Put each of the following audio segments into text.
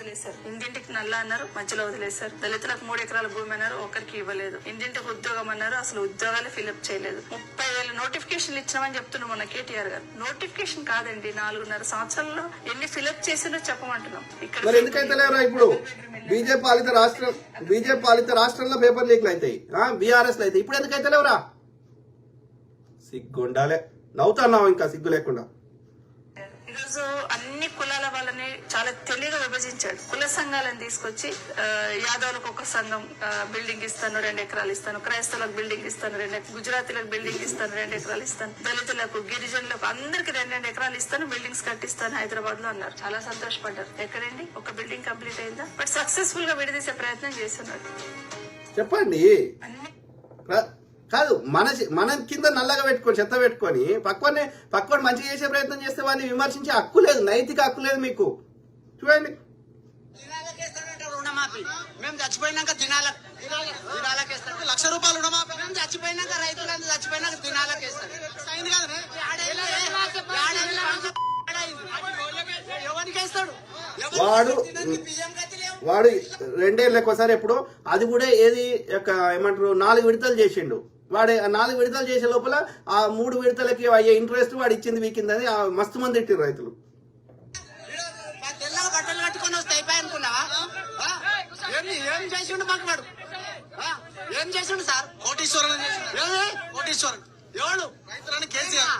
వదిలేశారు. ఇంటింటికి నల్ల అన్నారు మధ్యలో వదిలేశారు. దళితులకు మూడు ఎకరాల భూమి అన్నారు ఒకరికి ఇవ్వలేదు. ఇంటింటికి ఉద్యోగం అన్నారు అసలు ఉద్యోగాలు ఫిలప్ చేయలేదు. ముప్పై వేల నోటిఫికేషన్లు ఇచ్చినామని చెప్తున్నాం మన కేటీఆర్ గారు. నోటిఫికేషన్ కాదండి నాలుగున్నర సంవత్సరాల్లో ఎన్ని ఫిలప్ చేసిందో చెప్పమంటున్నాం. ఇక్కడ ఎందుకైతే ఇప్పుడు? బీజేపీ పాలిత రాష్ట్రం బీజేపీ పాలిత రాష్ట్రంలో పేపర్ లీక్లు అవుతాయి బీఆర్ఎస్ అయితే. ఇప్పుడు ఎందుకైతే లేవురా సిగ్గుండాలే. నవ్వుతున్నావు ఇంకా సిగ్గు లేకుండా. ఈరోజు అన్ని కులాల వాళ్ళని చాలా తెలివిగా విభజించాడు. కుల సంఘాలను తీసుకొచ్చి యాదవులకు ఒక సంఘం బిల్డింగ్ ఇస్తాను రెండు ఎకరాలు ఇస్తాను క్రైస్తవులకు బిల్డింగ్ ఇస్తాను రెండు గుజరాతీలకు బిల్డింగ్ ఇస్తాను రెండు ఎకరాలు ఇస్తాను దళితులకు గిరిజనులకు అందరికి రెండు రెండు ఎకరాలు ఇస్తాను బిల్డింగ్స్ కట్టిస్తాను హైదరాబాద్లో అన్నారు. చాలా సంతోషపడ్డారు. ఎక్కడండి? ఒక బిల్డింగ్ కంప్లీట్ అయిందా? బట్ సక్సెస్ఫుల్గా విడదీసే ప్రయత్నం చేస్తున్నాడు. చెప్పండి. కాదు మన మన కింద నల్లగా పెట్టుకొని చెత్త పెట్టుకొని పక్కనే పక్కన మంచిగా చేసే ప్రయత్నం చేస్తే వాడిని విమర్శించే హక్కు లేదు నైతిక హక్కు లేదు మీకు. చూడండి. మేము చచ్చిపోయినాక దినాల లక్ష రూపాయలు రుణమాఫీ. మేము చచ్చిపోయినాక చచ్చిపోయినాక అయింది కదా వాడు వాడు రెండేళ్ళకి ఒకసారి ఎప్పుడు అది కూడా ఏది యొక్క ఏమంటారు నాలుగు విడతలు చేసిండు. వాడు నాలుగు విడతలు చేసే లోపల ఆ మూడు విడతలకి అయ్యే ఇంట్రెస్ట్ వాడు ఇచ్చింది వీకిందని ఆ మస్తు మంది తిట్టిరు రైతులు. మా తెల్లగా బట్టలు కట్టుకొని వస్తే అయిపోయి అనుకున్నావా ఆ? ఏమి ఏం చేసిండు మాకు వాడు? ఏం చేసిండు సార్? కోటీశ్వరులు ఏమి? కోటీశ్వరుడు ఎవడు? రైతులని కేసీఆర్.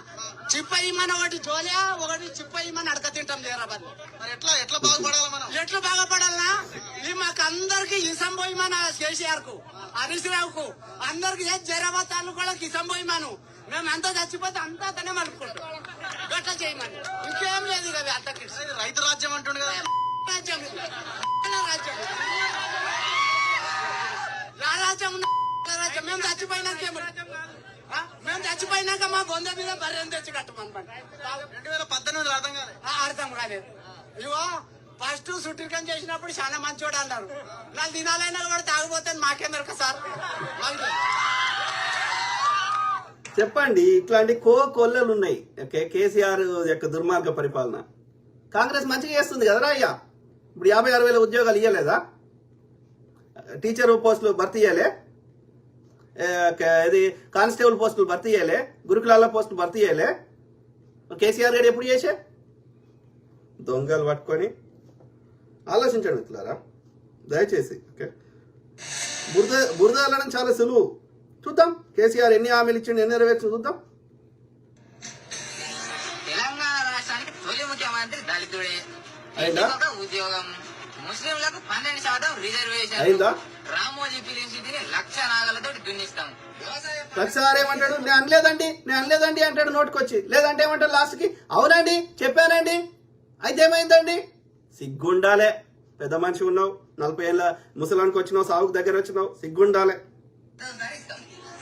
చిప్ప ఇమ్మని ఒకటి జోలియా ఒకటి చిప్ప ఇమ్మని అడక తింటాం లేరాబాద్ మరి? ఎట్లా ఎట్లా బాగుపడాలి మనం? ఎట్లు బాగుపడాలనా ఈ మాకు అందరికి ఇసం పోయిమాన కేసీఆర్కు హరీష్ రావుకు అందరికి జైరాబాద్ తాలూకాళ్ళకి ఇసం పోయిమాను మేము అంతా చచ్చిపోతే అంతా అతనే మలుపుకుంటాం. గట్లా చేయమని? ఇంకేం లేదు ఇక అంతకి ఇది రైతు రాజ్యం అంటుండు కదా. రాజ్యం ఇది. రాజ్యం? ఇది. రాజ్యం? రాజ్యం? మేము ఆ? మేము చచ్చిపోయినాక మా బొంద మీద బర్రెని తెచ్చి కట్టమని రెండు వేల పద్దెనిమిది అర్థం కాదు ఆ, అర్థం కాలేదు ఇవో ఫస్ట్ సుట్టికం చేసినప్పుడు చాలా మంచోడు అన్నారు. నాలుగు దినాలైనా కూడా తాగిపోతే మాకేం దొరక సార్? చెప్పండి ఇట్లాంటి కో కొల్లలు ఉన్నాయి. కేసీఆర్ యొక్క దుర్మార్గ పరిపాలన. కాంగ్రెస్ మంచిగా చేస్తుంది కదరా అయ్యా? ఇప్పుడు యాభై ఆరు వేల ఉద్యోగాలు ఇవ్వలేదా టీచర్ పోస్టులు భర్తీ క- ఇది కానిస్టేబుల్ పోస్టులు భర్తీ చేయలే గురుకులాల పోస్టులు భర్తీ చేయలే. కేసీఆర్ గారు ఎప్పుడు చేసే? దొంగలు పట్టుకొని. ఆలోచించండి మిత్రులారా. దయచేసి ఓకే. బురద బురద వెళ్ళడం చాలా సులువు. చూద్దాం కేసీఆర్ ఎన్ని హామీలు ఇచ్చిండు ఎన్ని నెరవేర్చు చూద్దాం. తెలంగాణ రాష్ట్రానికి తొలి ముఖ్యమంత్రి దళితుడే. ఉద్యోగం. ముస్లింలకు పన్నెండు శాతం రిజర్వేషన్. అయిందా? రామోజీ ఫిలిం సిటీని లక్ష నాగలతో దున్నిస్తాం. ప్రతిసారి ఏమంటాడు నేను అనలేదండి. నేను అనలేదండి అంటాడు నోటికొచ్చి. లేదంటే ఏమంటాడు లాస్ట్కి? అవునండి చెప్పానండి. అయితే ఏమైందండి? సిగ్గుండాలే. పెద్ద మనిషి ఉన్నావు. నలభై ఏళ్ళ ముసలానికి వచ్చినావు సాగుకు దగ్గర వచ్చినావు. సిగ్గుండాలే.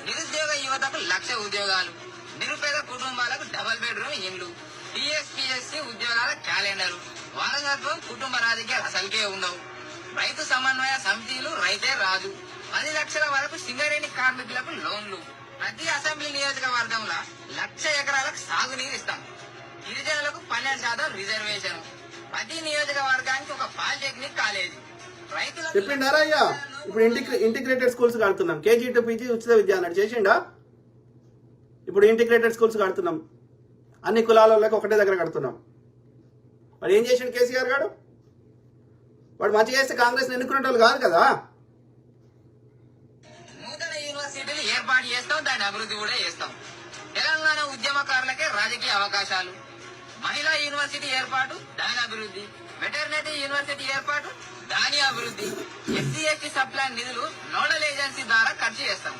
నిరుద్యోగ యువతకు లక్ష ఉద్యోగాలు. నిరుపేద కుటుంబాలకు డబుల్ బెడ్రూమ్ ఇండ్లు టీఎస్పీఎస్సీ ఉద్యోగాల క్యాలెండర్. వారసత్వం కుటుంబ రాజకీయాలు అసలుకే ఉండవు. రైతు సమన్వయ సమితిలు రైతే రాజు పది లక్షల వరకు సింగరేణి కార్మికులకు లోన్లు. ప్రతి అసెంబ్లీ నియోజకవర్గంలో లక్ష ఎకరాలకు సాగునీరు ఇస్తాం. గిరిజనులకు పన్నెండు శాతం రిజర్వేషన్. ప్రతి నియోజకవర్గానికి ఒక పాలిటెక్నిక్ కాలేజీ. రైతులకు చెప్పిండారా అయ్యా ఇప్పుడు ఇంటిగ్రే ఇంటిగ్రేటెడ్ స్కూల్స్ కడుతున్నాం. కేజీ టు పీజీ ఉచిత విద్య అన్నట్టు చేసిండా? ఇప్పుడు ఇంటిగ్రేటెడ్ స్కూల్స్ కడుతున్నాం. అన్ని కులాల ఒకటే దగ్గర కడుతున్నాం. మరి ఏం చేసిండు కేసీఆర్ గారు వాడు మంచిగా చేస్తే కాంగ్రెస్ ఎన్నుకునే వాళ్ళు కాదు కదా? నూతన యూనివర్సిటీలు ఏర్పాటు చేస్తాం దాని అభివృద్ధి కూడా చేస్తాం. తెలంగాణ ఉద్యమకారులకే రాజకీయ అవకాశాలు. మహిళా యూనివర్సిటీ ఏర్పాటు దాని అభివృద్ధి. వెటర్నరీ యూనివర్సిటీ ఏర్పాటు దాని అభివృద్ధి. ఎస్సీ ఎస్టీ సప్లాన్ నిధులు నోడల్ ఏజెన్సీ ద్వారా ఖర్చు చేస్తాం.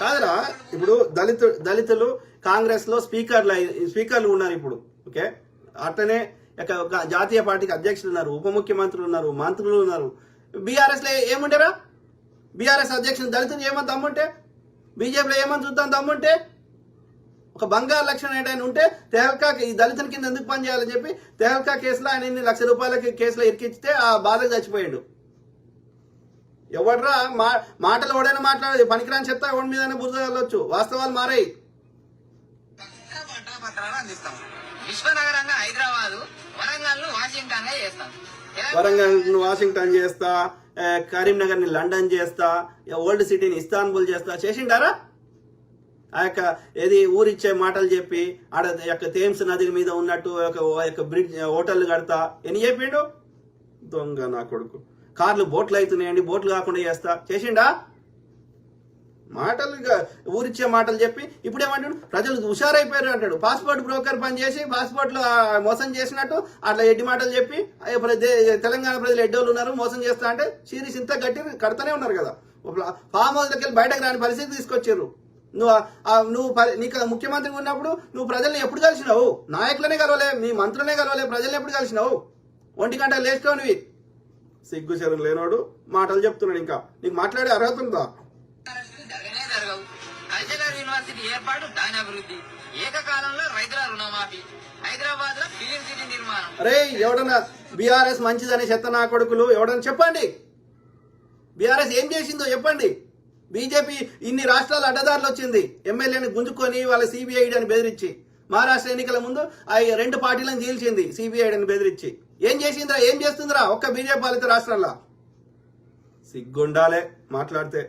కాదురా ఇప్పుడు దళితు దళితులు కాంగ్రెస్లో స్పీకర్లు స్పీకర్లు ఉన్నారు ఇప్పుడు ఓకే? అట్లనే ఒక జాతీయ పార్టీకి అధ్యక్షులు ఉన్నారు ఉప ముఖ్యమంత్రులు ఉన్నారు మంత్రులు ఉన్నారు. బీఆర్ఎస్లో ఏముంటారా బీఆర్ఎస్ అధ్యక్షులు దళితులు ఏమని దమ్ముంటే? బీజేపీలో ఏమని చూద్దాం దమ్ముంటే? ఒక బంగారు లక్షణం ఏంటైనా ఉంటే తెహల్కా ఈ దళితుల కింద ఎందుకు పని చేయాలని చెప్పి తెహల్కా కేసులో ఆయన ఇన్ని లక్ష రూపాయలకి కేసులో ఇరికిస్తే ఆ బాధకు చచ్చిపోయాడు. ఎవడరా? మా మాటలు ఎవడైనా మాట్లాడదు? పనికిరాని చెప్తా ఎవడి మీద బురద వెళ్ళొచ్చు వాస్తవాలు మారాయి. విశ్వనగరంగా హైదరాబాద్ వరంగల్ను వాషింగ్టన్ చేస్తాం కరీంనగర్ని లండన్ చేస్తా ఓల్డ్ సిటీని ఇస్తాన్బుల్ చేస్తా. చేసిండారా? ఆ యొక్క ఏది ఊరిచ్చే మాటలు చెప్పి ఆడ యొక్క థేమ్స్ నది మీద ఉన్నట్టు యొక్క బ్రిడ్జ్ హోటల్ కడతా. ఎన్ని చెప్పిండు? దొంగ నా కొడుకు. కార్లు బోట్లు అవుతున్నాయండి బోట్లు కాకుండా చేస్తా. చేసిండా? మాటలు ఇక ఊరిచ్చే మాటలు చెప్పి ఇప్పుడు ఏమంటాడు ప్రజలు హుషారైపోయారు అంటాడు. పాస్పోర్ట్ బ్రోకర్ పని చేసి పాస్పోర్ట్లో మోసం చేసినట్టు అట్లా ఎడ్డి మాటలు చెప్పి తెలంగాణ ప్రజలు ఎడ్డోళ్ళు ఉన్నారు మోసం చేస్తా అంటే సిరీస్ ఇంత గట్టి కడతానే ఉన్నారు కదా. ఫామ్ హౌస్ దగ్గర బయటకు రాని పరిస్థితి తీసుకొచ్చారు. నువ్వు నువ్వు నీకు ముఖ్యమంత్రి ఉన్నప్పుడు నువ్వు ప్రజల్ని ఎప్పుడు కలిసినావు? నాయకులనే కలవలే మీ మంత్రులనే కలవలే ప్రజల్ని ఎప్పుడు కలిసినావు? ఒంటి గంట లేచినవి సిగ్గు శరం లేనోడు మాటలు చెప్తున్నాడు ఇంకా. నీకు మాట్లాడే అర్హత ఉందా? యూనివర్సిటీ ఏర్పాటు దాని అభివృద్ధి. ఏకకాలంలో రైతుల రుణమాఫీ. హైదరాబాద్లో ఫిలిం సిటీ నిర్మాణం. అరే ఎవడన్నా బీఆర్ఎస్ మంచిదని చెత్త నా కొడుకులు ఎవడన్నా చెప్పండి. బీఆర్ఎస్ ఏం చేసిందో చెప్పండి. బీజేపీ ఇన్ని రాష్ట్రాల అడ్డదారులు వచ్చింది. ఎమ్మెల్యేని గుంజుకొని వాళ్ళ సిబిఐడిని బెదిరించి. మహారాష్ట్ర ఎన్నికల ముందు ఆ రెండు పార్టీలను చీల్చింది సిబిఐడిని బెదిరించి. ఏం చేసిందిరా ఏం చేస్తుందిరా ఒక్క బీజేపీ పాలిత రాష్ట్రాల్లో? సిగ్గుండాలే మాట్లాడితే.